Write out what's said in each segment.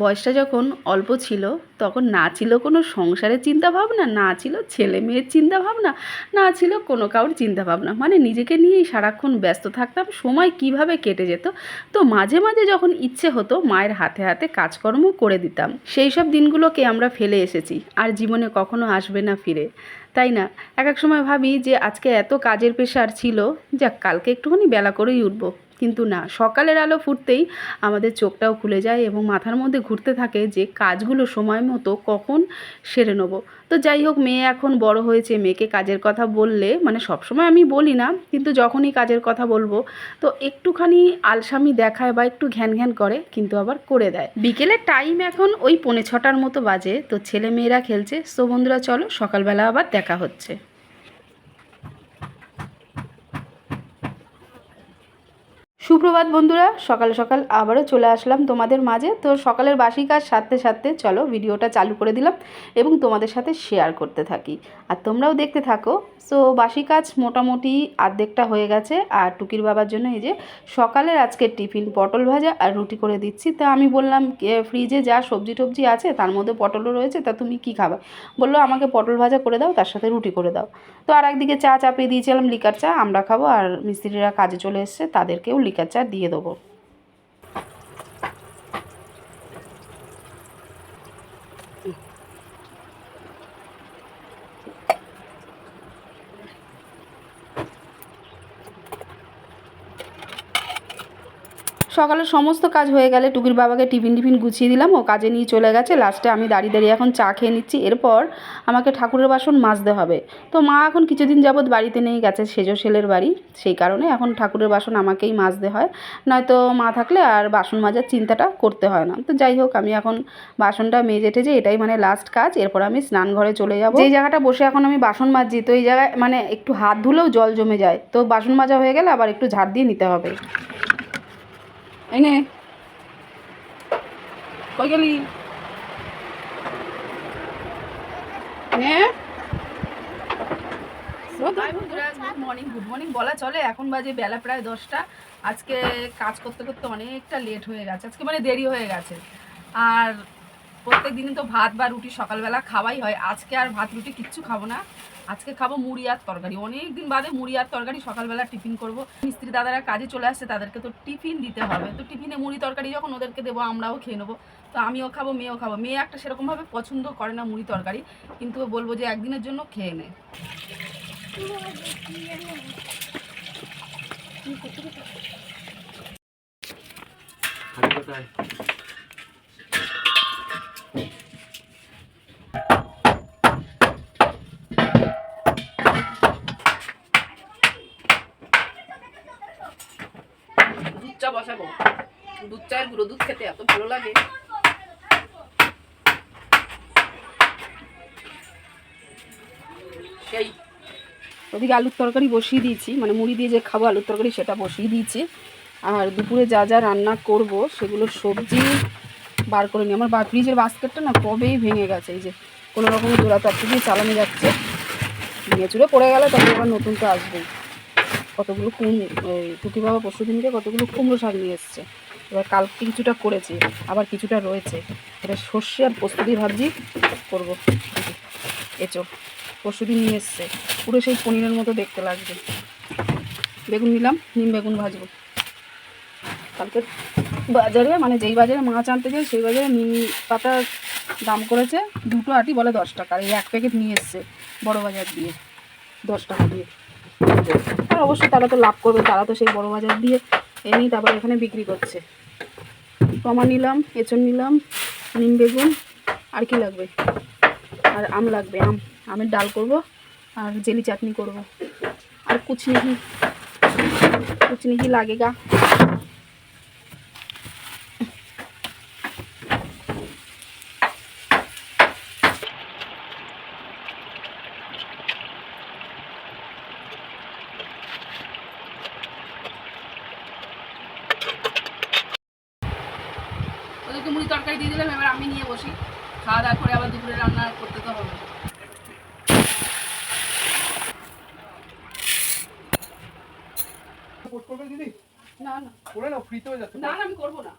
বয়সটা যখন অল্প ছিল, তখন না ছিল কোনো সংসারের চিন্তা ভাবনা না ছিল ছেলে মেয়ের চিন্তা ভাবনা না ছিল কোনো কারোর চিন্তা ভাবনা মানে নিজেকে নিয়েই সারাক্ষণ ব্যস্ত থাকতাম, সময় কীভাবে কেটে যেত, তো মাঝে মাঝে যখন ইচ্ছে হতো, মায়ের হাতে হাতে কাজকর্ম করে দিতাম। সেই সব দিনগুলোকে আমরা ফেলে এসেছি, আর জীবনে কখনো আসবে না ফিরে। তাই না? এক এক সময় ভাবি যে আজকে এত কাজের পেশার ছিল, যাক কালকে একটুখানি বেলা করেই উঠবো। কিন্তু না, সকালের আলো ফুটতেই আমাদের চোখটাও খুলে যায় এবং মাথার মধ্যে ঘুরতে থাকে যে কাজগুলো সময় মতো কখন সেরে নেব। তো যাই হোক, মেয়ে এখন বড় হয়েছে, মেয়েকে কাজের কথা বললে মানে সবসময় আমি বলি না, কিন্তু যখনই কাজের কথা বলব, তো একটুখানি আলসামি দেখায় বা একটু ঘ্যান ঘ্যান করে, কিন্তু আবার করে দেয়। বিকেলের টাইম এখন ওই পৌনে ছটার মতো বাজে, তো ছেলে মেয়েরা খেলছে, সো বন্ধুরা চলো, সকালবেলা আবার দেখা হচ্ছে। সুপ্রভাত বন্ধুরা, সকাল সকাল আবারও চলে আসলাম তোমাদের মাঝে। তো সকালের বাসি কাজ সারতে সারতে চলো ভিডিওটা চালু করে দিলাম এবং তোমাদের সাথে শেয়ার করতে থাকি। আর তোমরাও দেখতে থাকো। সো বাসি কাজ মোটামুটি আর্ধেকটা হয়ে গেছে আর টুকির বাবার জন্য এই যে সকালের আজকে টিফিন পটল ভাজা আর রুটি করে দিচ্ছি। তা আমি বললাম ফ্রিজে যা সবজি টবজি আছে তার মধ্যে পটলও রয়েছে, তা তুমি কি খাবে? বলল, আমাকে পটল ভাজা করে দাও, তার সাথে রুটি করে দাও। তো আর একদিকে চা চাপিয়ে দিয়েছিলাম, লিকার চা, আমরা খাব। আর মিস্ত্রিরা কাজে চলে এসছে, তাদেরকেও লিকার চা দিয়ে দেবো। সকালে সমস্ত কাজ হয়ে গেলে টুকির বাবাকে টিফিন টিফিন গুছিয়ে দিলাম, ও কাজে নিয়ে চলে গেছে। লাস্টে আমি দাঁড়িয়ে দাঁড়িয়ে এখন চা খেয়ে নিচ্ছি। এরপর আমাকে ঠাকুরের বাসন মাজতে হবে। তো মা এখন কিছুদিন যাবৎ বাড়িতে নেই, গেছে সেজো সেলের বাড়ি। সেই কারণে এখন ঠাকুরের বাসন আমাকেই মাজতে হয়। নয়তো মা থাকলে আর বাসন মাজার চিন্তাটা করতে হয় না। তো যাই হোক, আমি এখন বাসনটা মেজে টেজে এটাই মানে লাস্ট কাজ। এরপর আমি স্নান ঘরে চলে যাব। যেই জায়গাটা বসে এখন আমি বাসন মাজছি, তো এই জায়গায় মানে একটু হাত ধুলেও জল জমে যায়। তো বাসন মাজা হয়ে গেলে আবার একটু ঝাড় দিয়ে নিতে হবে। এই নে। কই গেলি গুড মর্নিং গুড মর্নিং বলা চলে। এখন বাজে বেলা প্রায় দশটা। আজকে কাজ করতে করতে অনেকটা লেট হয়ে গেছে। আজকে মানে দেরি হয়ে গেছে। আর প্রত্যেক দিনই তো ভাত বা রুটি সকালবেলা খাওয়াই হয়। আজকে আর ভাত, রুটি কিচ্ছু খাব না। আজকে খাব মুড়ি আর তরকারি। অনেক দিন বাদে মুড়ি আর তরকারি সকালবেলা টিফিন করব। মিস্ত্রি দাদারা কাজে চলে আসছে, তাদেরকে তো টিফিন দিতে হবে। তো টিফিনে মুড়ি, তরকারি যখন ওদেরকে দেবো, আমরাও খেয়ে নেব। তো আমিও খাব, মেয়েও খাব। মেয়ে একটা সেরকমভাবে পছন্দ করে না মুড়ি, তরকারি। কিন্তু বলব যে একদিনের জন্য খেয়ে নে। কোথায়? খেতে এত ভালো লাগে। সেই। ওদিকে আলুর তরকারি বসিয়ে দিয়েছি মানে মুড়ি দিয়ে যে খাব আলুর তরকারি সেটা বসিয়ে দিয়েছি। আর দুপুরে যা যা রান্না করব, সেগুলো সবজি বার করে নিই। আমার ফ্রিজের বাস্কেটটা না কবেই ভেঙে গেছে, এই যে কোনো রকমের জোড়া তত্ত্ব দিয়ে চালানো যাচ্ছে। ভেঙে চুরে পড়ে গেলে তবে আবার নতুন তো আসবেই। কতগুলো কুম টুকি বাবা পরশু দিনকে কতগুলো কুমড়ো শাক নিয়ে এসছে। এবার কালকে কিছুটা করেছি, আবার কিছুটা রয়েছে। এটা সর্ষে আর পোস্ত দিয়ে ভাবছি করব এঁচো নিয়ে এসছে। পুরো সেই পনিরের মতো দেখতে লাগবে বেগুন নিলাম, নিম বেগুন ভাজবো। কালকে বাজারে মানে যেই বাজারে মাছ আনতে যাই, সেই বাজারে নিম পাতার দাম করেছে দুটো আটি, বলে দশ টাকা। এই এক প্যাকেট নিয়ে এসছে বড় বাজার দিয়ে, দশ টাকা দিয়ে। আর অবশ্যই তারা তো লাভ করবে, তারা তো সেই বড় বাজার দিয়ে এনেই তারপর এখানে বিক্রি করছে। টমা নিলাম, এঁচড় নিলাম, নিম বেগুন, আর কি লাগবে? আর আম লাগবে, আম। আমের ডাল করব, আর জেলি চাটনি করব। আর কুচনি কুচনিহি কুচনি কি লাগেগা কোট করবে দিদি? না না। করে নাও ফ্রিতেও যাচ্ছে। না না আমি করব না।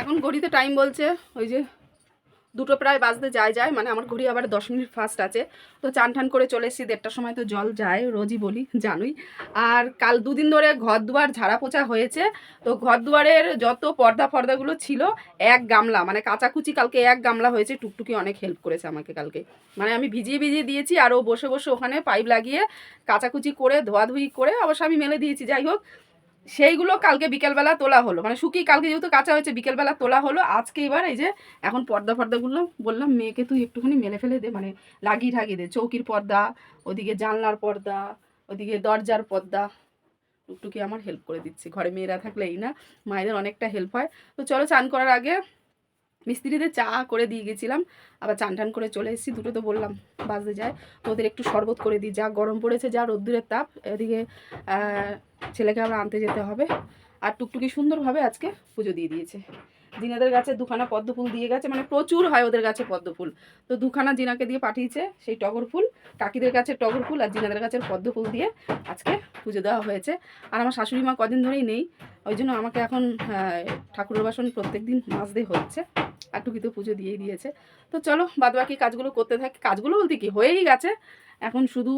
এখন ঘড়িতে টাইম বলছে ওই যে দুটো প্রায় বাজতে যায় যায়। মানে আমার ঘড়ি আবার দশ মিনিট ফাস্ট আছে। তো চান টান করে চলে এসেছি, দেড়টার সময় তো জল যায়, রোজই বলি, জানুই। আর কাল দুদিন ধরে ঘর দুয়ার ঝাড়া পোছা হয়েছে। তো ঘর দুয়ারের যত পর্দা ফর্দাগুলো ছিল, এক গামলা মানে কাচাকুচি কালকে এক গামলা হয়েছে, টুকটুকি অনেক হেল্প করেছে আমাকে কালকে। মানে আমি ভিজিয়ে ভিজিয়ে দিয়েছি, আর ও বসে বসে ওখানে পাইপ লাগিয়ে কাচাকুচি করে, ধোয়াধুয়ি করে, অবশ্য আমি মেলে দিয়েছি, যাই হোক। সেইগুলো কালকে বিকেলবেলা তোলা হলো। মানে শুকিয়ে কালকে যেহেতু কাঁচা হয়েছে, বিকেলবেলা তোলা হলো। আজকে এবার এই যে এখন পর্দা ফর্দাগুলো বললাম, মেয়েকে তুই একটুখানি মেলে ফেলে দে মানে লাগিয়ে ঠাকিয়ে দে। চৌকির পর্দা, ওদিকে জানলার পর্দা, ওদিকে দরজার পর্দা। টুকটুকি আমার হেল্প করে দিচ্ছে। ঘরে মেয়েরা থাকলে এই না, মায়েদের অনেকটা হেল্প হয়। তো চলো চান করার আগে মিস্ত্রিদের চা করে দিয়ে গেছিলাম, আবার চান টান করে চলে এসেছি, দুটো তো বললাম, বাজতে যায়। ওদের একটু শরবত করে দিই, যা গরম পড়েছে, যা রোদ্দুরের তাপ, এদিকে ছেলেকে আবার আনতে যেতে হবে। আর টুকটুকি সুন্দরভাবে আজকে পুজো দিয়ে দিয়েছে। জিনাদের গাছে দুখানা পদ্ম ফুল দিয়ে গেছে মানে প্রচুর হয় ওদের গাছে পদ্ম ফুল। তো দুখানা জিনাকে দিয়ে পাঠিয়েছে সেই টগর ফুল, কাকিদের গাছে টগর ফুল আর জিনাদের গাছের পদ্ম ফুল দিয়ে আজকে পুজো দেওয়া হয়েছে। আর আমার শাশুড়ি মা কদিন ধরেই নেই, ওই জন্য আমাকে এখন ঠাকুরের বাসন প্রত্যেক দিন মাজতে হচ্ছে, আর টুকি তো পুজো দিয়েই দিয়েছে। তো চলো, বাদবাকি কাজগুলো করতে থাকি, কাজগুলো বলতে কি, হয়েই গেছে। এখন শুধু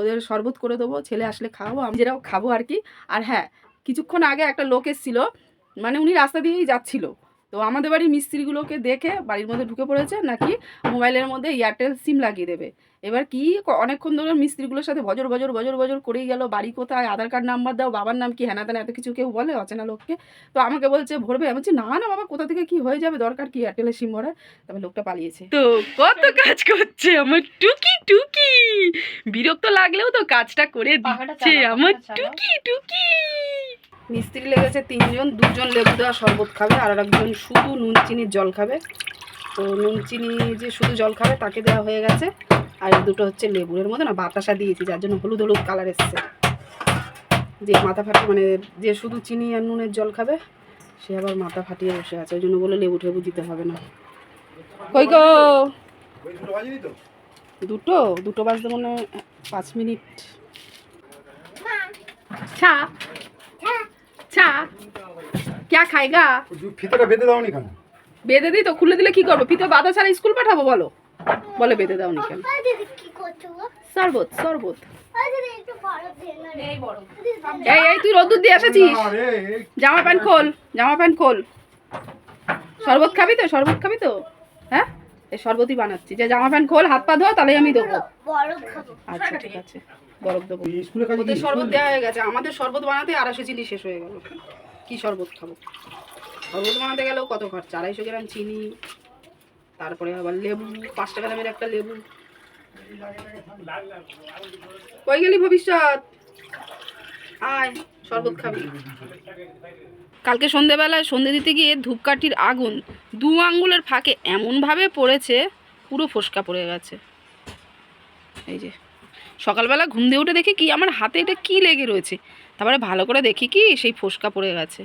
ওদের শরবত করে দেবো, ছেলে আসলে খাওয়াবো, আমি যেটাও খাব আর কি। আর হ্যাঁ কিছুক্ষণ আগে একটা লোক এসেছিল মানে উনি রাস্তা দিয়েই যাচ্ছিল। তো আমাদের বাড়ির মিস্ত্রিগুলোকে দেখে বাড়ির মধ্যে ঢুকে পড়েছে নাকি মোবাইলের মধ্যে এয়ারটেল সিম লাগিয়ে দেবে। এবার কি অনেকক্ষণ ধরে মিস্ত্রিগুলোর সাথে বজর বজর বজর বজর করেই গেল বাড়ি কোথায় আধার কার্ড নাম্বার দাও বাবার নাম কি হ্যানা তেনা এত কিছু কেউ বলে অচেনা লোককে? তো আমাকে বলছে ভরবে? আমি বলছি না না বাবা কোথা থেকে কি হয়ে যাবে দরকার কি এয়ারটেলের সিম ভরা তবে লোকটা পালিয়েছে। তো কত কাজ করছে আমার টুকি টুকি। বিরক্ত লাগলেও তো কাজটা করে দিচ্ছে আমার টুকি টুকি। মিস্ত্রি লেগেছে তিনজন, দুজন লেবু দেওয়া শরবত খাবে আর একজন শুধু নুন, চিনির জল খাবে। তো নুন, চিনি যে শুধু জল খাবে তাকে দেওয়া হয়ে গেছে। আর দুটো হচ্ছে লেবুর। এর মধ্যে না বাতাসা দিয়েছি, যার জন্য হলুদ হলুদ কালার এসছে। যে মাথা ফাটা মানে যে শুধু চিনি আর নুনের জল খাবে, সে আবার মাথা ফাটিয়ে বসে আছে। ওই জন্য বলে লেবু টেবু দিতে হবে না। কই গো? দুটো? দুটো বাজতে মনে পাঁচ মিনিট। ছা ক্যা খাইগা ফিতেটা বেঁধে দাও নি কেন? বেঁধে দিই তো খুলে দিলে কি করব? ফিতে বাধা ছাড়া স্কুল পাঠাবো বলো? বলে বেঁধে দাও নি কেন দিদি কি করছ গো? শরবত শরবত। একটু বড় দে না রে। এই এই তুই রোদ্দুর দিয়ে এসেছিস? আরে জামা প্যান্ট খোল জামা প্যান্ট খোল। শরবত খাবি তো? শরবত খাবি তো? হ্যাঁ? এই শরবতই বানাচ্ছি। যে জামা প্যান্ট খোল হাত পা ধোয়া তাহলেই আমি দেবো। বড় খাব। আচ্ছা ঠিক আছে। বরফ দেবো। ওই স্কুলে কাজে ওদের শরবত দেওয়া হয়ে গেছে। আমাদের শরবত বানাতে আড়াইশো চিনি শেষ হয়ে গেল। কি শরবত খাব? শরবত বানাতে গেলেও কত খরচা? আড়াইশো গ্রাম চিনি তারপরে আবার লেবু পাঁচ টাকা দামের একটা লেবু। কই গেলি ভবিষ্যৎ! আয় শরবত খাবি। কালকে সন্ধেবেলায় সন্ধে দিতে গিয়ে ধূপকাঠির আগুন দু আঙ্গুলের ফাঁকে এমনভাবে পড়েছে পুরো ফোসকা পড়ে গেছে। এই যে। সকালবেলা ঘুম দিয়ে উঠে দেখি কি, আমার হাতে এটা কি লেগে রয়েছে। তারপরে ভালো করে দেখি কি, সেই ফোসকা পড়ে গেছে।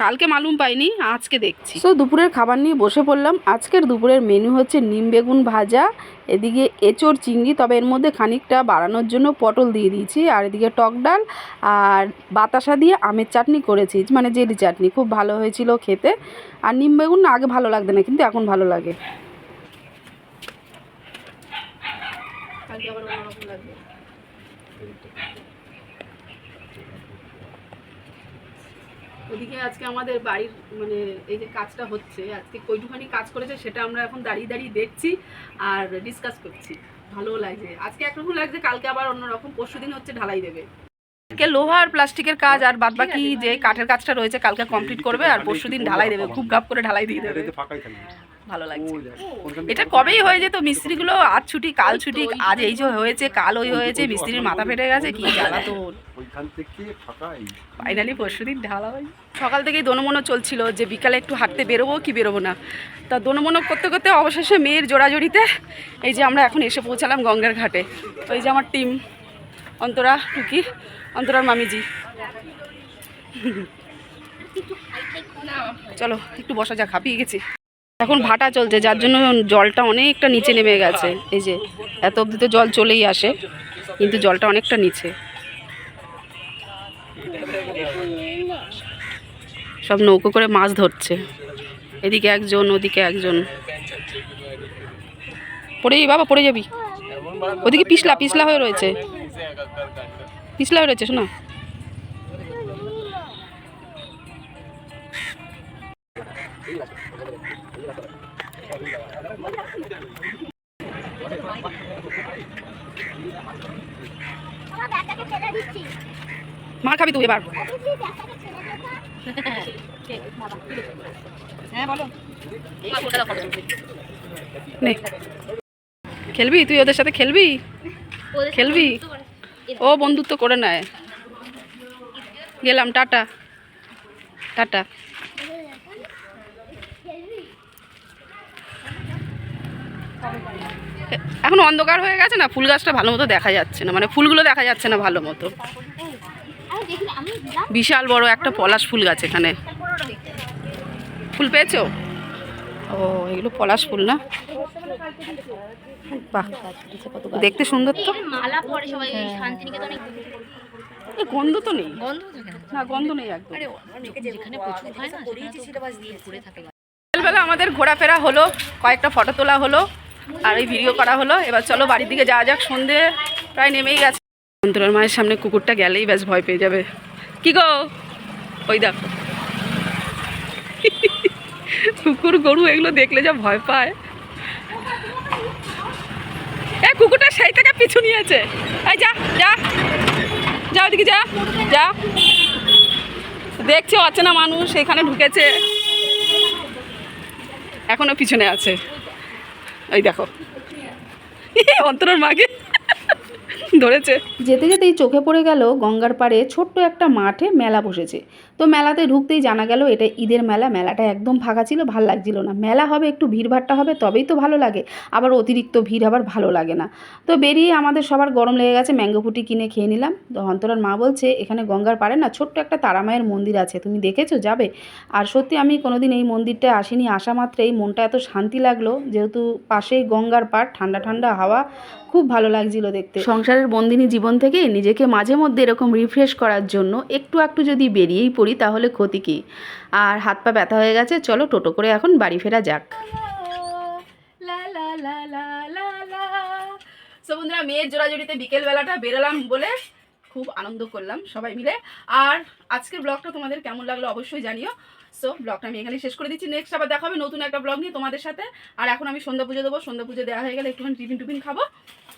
কালকে মালুম পাইনি, আজকে দেখছি। তো দুপুরের খাবার নিয়ে বসে পড়লাম। আজকের দুপুরের মেনু হচ্ছে নিম বেগুন ভাজা, এদিকে এঁচোড় চিংড়ি, তবে এর মধ্যে খানিকটা বাড়ানোর জন্য পটল দিয়ে দিয়েছি, আর এদিকে টক ডাল আর বাতাসা দিয়ে আমের চাটনি করেছি মানে জেলি চাটনি, খুব ভালো হয়েছিল খেতে। আর নিম বেগুন আগে ভালো লাগতো না, কিন্তু এখন ভালো লাগে। কালকে আবার অন্যরকম লাগবে। ওদিকে আজকে আমাদের বাড়ির মানে এই যে কাজটা হচ্ছে আজকে কইটুখানি কাজ করেছে সেটা আমরা এখন দাঁড়িয়ে দাঁড়িয়ে দেখছি আর ডিসকাস করছি। ভালো লাগছে। আজকে একরকম লাগছে কালকে আবার অন্যরকম পরশু দিন হচ্ছে ঢালাই দেবে। আজকে লোহা আর প্লাস্টিকের কাজ আর বাদবাকি যে কাঠের কাজটা রয়েছে কালকে কমপ্লিট করবে আর পরশু দিন ঢালাই দেবে খুব গাপ করে ঢালাই দিয়ে দেবে। ভালো লাগছে। ওই এটা কবেই হয়ে যেত মিস্ত্রিগুলো আজ ছুটি কাল ছুটি আজ এই যে হয়েছে কাল ওই হয়েছে মিস্ত্রির মাথা ফেটে গেছে কি জ্বালা। তো ফাইনালি পরশু দিন ঢালা হয় সকাল থেকেই দোনমনো চলছিল যে বিকালে একটু হাঁটতে বেরোবো কি বেরোবো না। তা দোনমনো করতে করতে অবশেষে মেয়ের জোড়াজড়িতে এই যে আমরা এখন এসে পৌঁছালাম গঙ্গার ঘাটে। তো এই যে আমার টিম অন্তরা টুকি অন্তরার মামিজি। চলো একটু বসা যা খাপিয়ে গেছি। এখন ভাটা চলছে, যার জন্য জলটা অনেকটা নিচে নেমে গেছে। এই যে, এত অবধি তো জল চলেই আসে, কিন্তু জলটা অনেকটা নিচে। সব নৌকো করে মাছ ধরছে। এদিকে একজন, ওদিকে একজন। পড়ে যাবি বাবা, পড়ে যাবি। ওদিকে পিছলা পিছলা হয়ে রয়েছে। পিছলা হয়ে রয়েছে, শোনা। মার খাবি তুই এবার। হ্যাঁ খেলবি? তুই ওদের সাথে খেলবি? খেলবি? ও বন্ধুত্ব করে নেয়। গেলাম টাটা। টাটা। এখন অন্ধকার হয়ে গেছে না ফুল গাছটা ভালো মতো দেখা যাচ্ছে না মানে ফুলগুলো দেখা যাচ্ছে না ভালো মতো। বিশাল বড় একটা পলাশ ফুল গাছ এখানে। ফুল পেয়েছ? ও এগুলো পলাশ ফুল না? বাহ দেখতে সুন্দর তো। মালা পরে সবাই শান্তিনিকেতনে গন্ধ তো নেই। না গন্ধ নেই একদম। বিকেলবেলা আমাদের ঘোরাফেরা হলো কয়েকটা ফটো তোলা হলো। আর এই ভিডিও করা হলো। এবার চলো বাড়ির দিকে যাওয়া যাক। সন্ধে প্রায় নেমেই গেছে। অন্তরার মায়ের সামনে কুকুরটা গেলেই ব্যাস ভয় পেয়ে যাবে। কি গো? ওই দেখো। কুকুর, গরু এগুলো দেখলে যা ভয় পায়। এ, কুকুরটা সেই থেকে পিছু নিয়েছে। এই যা যা। যা ওদিকে যা। যা। দেখছে অচেনা মানুষ এখানে ঢুকেছে। এখনও পিছনে আছে। এই দেখো। অন্তরের মাকে। ধরেছে। যেতে যেতেই চোখে পড়ে গেল গঙ্গার পাড়ে ছোট্ট একটা মাঠে মেলা বসেছে। তো মেলাতে ঢুকতেই জানা গেল এটা ঈদের মেলা। মেলাটা একদম ফাঁকা ছিল, ভালো লাগছিল না। মেলা হবে, একটু ভিড়ভাট্টা হবে, তবেই তো ভালো লাগে। আবার অতিরিক্ত ভিড় আবার ভালো লাগে না। তো বেরিয়ে আমাদের সবার গরম লেগে গেছে, ম্যাঙ্গো ফুটি কিনে খেয়ে নিলাম। তো অন্তরার মা বলছে, এখানে গঙ্গার পাড়ে না ছোট্ট একটা তারামায়ের মন্দির আছে, তুমি দেখেছ? যাবে? আর সত্যি আমি কোনোদিন এই মন্দিরটায় আসিনি, আসা মাত্রেই মনটা এত শান্তি লাগল, যেহেতু পাশেই গঙ্গার পাড়, ঠান্ডা ঠান্ডা হাওয়া, খুব ভালো লাগছিল দেখতে। সংসারের বন্দিনী জীবন থেকে নিজেকে মাঝে মধ্যে এরকম রিফ্রেশ করার জন্য একটু একটু যদি বেরিয়েই পড়ি তাহলে ক্ষতি কী? আর হাত পা ব্যথা হয়ে গেছে, চলো টোটো করে এখন বাড়ি ফেরা যাক। সো বন্ধুরা, মেয়ের জোড়াজুড়িতে বিকেলবেলাটা বেরোলাম বলে খুব আনন্দ করলাম সবাই মিলে। আর আজকের ব্লগটা তোমাদের কেমন লাগল অবশ্যই জানিও। সো ব্লগটা আমি এখানে শেষ করে দিচ্ছি। নেক্সট আবার দেখা হবে নতুন একটা ব্লগ নিয়ে তোমাদের সাথে। আর এখন আমি সন্ধ্যা পুজো দেবো, সন্ধ্যা পুজো দেওয়া হয়ে গেলে একটুখানি টিফিন টিফিন খাব।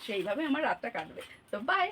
সেইভাবে আমার রাতটা কাটবে। তো বাই